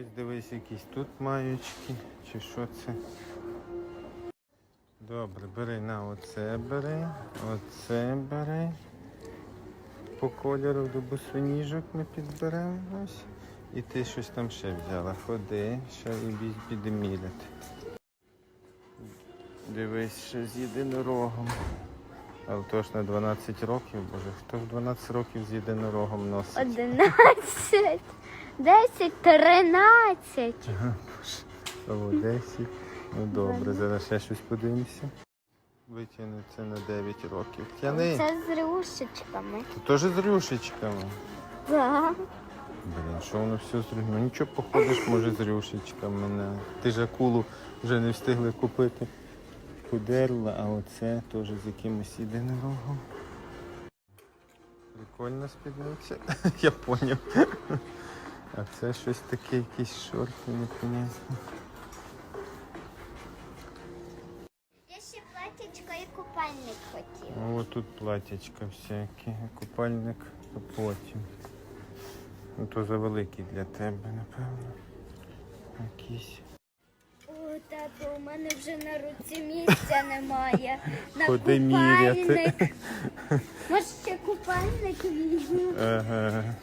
Ось дивись, якісь тут маючки, чи що це. Добре, бери на оце бери, оце бери. По кольору до босоніжок ми підберемо ось. І ти щось там ще взяла. Ходи, ще і міряти. Дивись, ще з єдинорогом. Але то ж на 12 років, боже, хто в 12 років з єдинорогом носить? Одинадцять, десять, тринадцять. О, 10. Ну добре, зараз ще щось подивимося. Витягну це на 9 років. Тяни. Це з рюшечками. Ти теж з рюшечками. Так. Блін, що воно все з рюшечками? Нічого походиш, може, з рюшечками. На... Ти ж акулу вже не встигли купити. Пудерла, а оце теж з якимось єдинорогом. Прикольна спідниця. Я поняв. А це щось таке, якісь шорти, непонятно. Я ще платічко і купальник хотів. От тут платячка всякі, купальник то потім. Ну то завеликий для тебе, напевно. Якийсь. О, тато, у мене вже на руці місця немає. На Ходи міряти. купальник. Може ще купальник візьму. Ага.